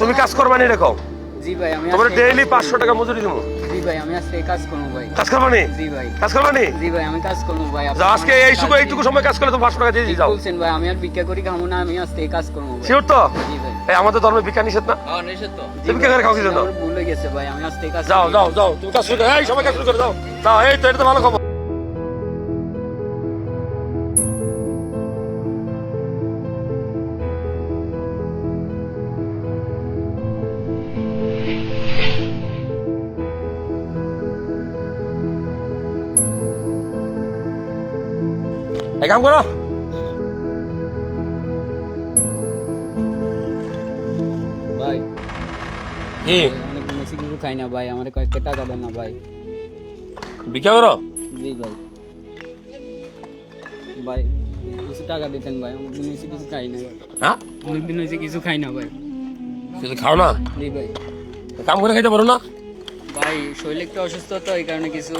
তুমি কাজ করবা নি এরকম জি ভাই আমি তোমার ডেইলি পাঁচশো টাকা মজুরি দেবো। জি ভাই আমি আজকে কাজ করব ভাই। কাজ করবা নি? জি ভাই। কাজ করবা নি? জি ভাই আমি কাজ করব ভাই। যা আজকে এইটুকু এইটুকু সময় কাজ করলে তুমি পাঁচশো টাকা দিয়ে দিয়ে যাও। বলছেন ভাই আমি আর ভিক্ষা করি খাব না আমি আজকে এই কাজ করব ভাই। শিওর তো? জি ভাই। এই আমাদের ধর্মে ভিক্ষা নিষেধ না? জি তুমি ভাই, করে খাও কি জন্য? আমার গেছে ভাই আমি আজকে কাজ যাও যাও যাও তুমি কাজ শুরু এই সবাই কাজ শুরু করে দাও যাও এই তো এটা তো ভালো খবর। এই কাম করো ভাই। কি? অনেক বেশি কিছু খাই না ভাই আমার কয়েকটা টাকা দেন না ভাই। ভিক্ষা করো? জি ভাই। ভাই কিছু টাকা দিতেন ভাই হয়েছে কিছু খাই না। হ্যাঁ? অনেকদিন হয়েছে কিছু খাই না ভাই। কিছু খাও না? জি ভাই। কাম করে খাইতে পারো না? ভাই শরীর একটু অসুস্থ তো এই কারণে কিছু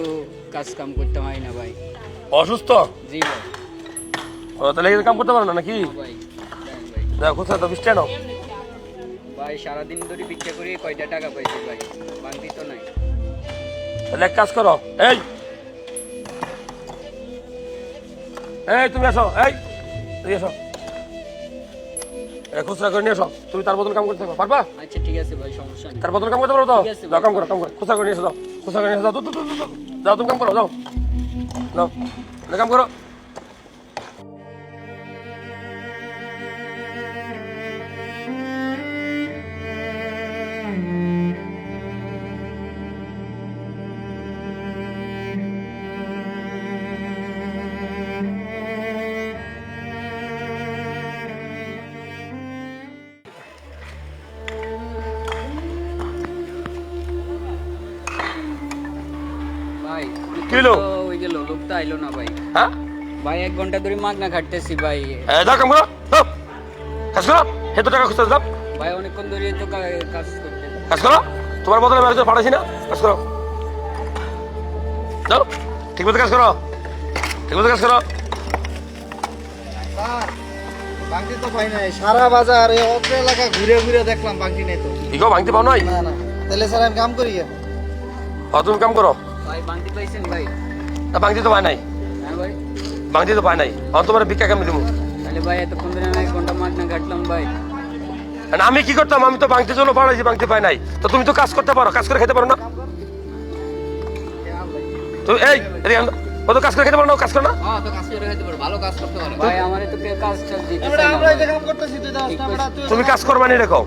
কাজ কাম করতে হয় না ভাই। অসুস্থ? জি ভাই। ও, তাহলে এখানে কাম করতে পারো না নাকি হ্যাঁ দেখো কোথায় তো ভাই সারাদিন ধরে ভিক্ষা করি কয়টা টাকা পাইছি ভাই বান্তি তো নাই তাহলে এক কাজ করো এই এই তুমি আসো এই তুমি আসো খুচরা করে নিয়ে আসো তুমি তার বদল কাম করতে থাকো পারবা আচ্ছা ঠিক আছে ভাই সমস্যা নেই তার বদল কাম করতে পারো তো যাও কাম করো কাম করো খুচরা করে নিয়ে এসো যাও খুচরা করে নিয়ে এসো যাও। যাও তুমি কাম করো যাও যাও কাম করো ভাই কি হলো? তো ওই গেল লোকটা আইলো না ভাই। হ্যাঁ? ভাই এক ঘণ্টা ধরে মাগনা খাটতেছি ভাই। এ, কাম করো যাও কাজ করো টাকা খুচরা যাও ভাই অনেকক্ষণ ধরে তো কাজ করতে কাজ করো তোমার বদলে আমি পাঠাইছি না কাজ করো। যাও ঠিক মতো কাজ করো ঠিক মতো কাজ করো। বাংটি তো পাই নাই সারা বাজার অত্র এলাকা ঘুরে ঘুরে দেখলাম বাংটি নেই তো। কি গো পাও নাই? না না তাহলে স্যার আমি কাম করি? তুমি কাম করো। ভাই বান্তি পাইছেন ভাই। তা ভাঙতে তো পায় নাই? হ্যাঁ ভাই। ভাঙতে তো পায় নাই। তোমার ভিক্ষা কেমনি দেবো তাহলে ভাই এতক্ষণ ধরে আমি কাটলাম ভাই। কি করতাম? আমি তো ভাঙতে জন্য পাঠাইছি ভাঙতে পাই নাই। তো তুমি তো কাজ করতে পারো। কাজ করে খেতে পারো না? তো এই এদিকে ও তো কাজ করে খেতে পারো না? কাজ করে না? তুমি কাজ করবা নি এরকম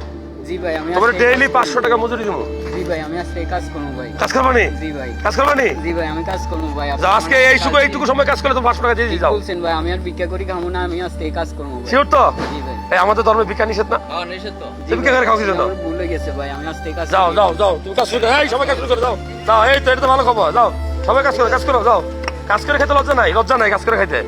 জি ভাই আমি তোমার ডেইলি পাঁচশো টাকা মজুরি দেবো। জি ভাই আমি আজকে কাজ করব ভাই। কাজ করবা নি? জি ভাই। কাজ করবা নি? জি ভাই আমি কাজ করব ভাই। যা আজকে কাজ এইটুকু এইটুকু সময় কাজ করলে তুমি পাঁচশো টাকা দিয়ে দিয়ে যাও। বলছেন ভাই আমি আর ভিক্ষা করি না আমি আজকে কাজ করব ভাই। শিওর তো? জি ভাই। এই আমাদের ধর্মে ভিক্ষা নিষেধ না? জি তুমি কে করে খাও কি জন্য? আমার ভুল হয়ে গেছে ভাই আমি আজকে কাজ যাও যাও যাও তুমি কাজ শুরু করো। এই সবাই কাজ শুরু করে দাও যাও এই তো এটা তো ভালো খবর যাও। সবাই কাজ করো কাজ করো যাও। কাজ করে খেতে লজ্জা নাই লজ্জা নাই কাজ করে খাইতে।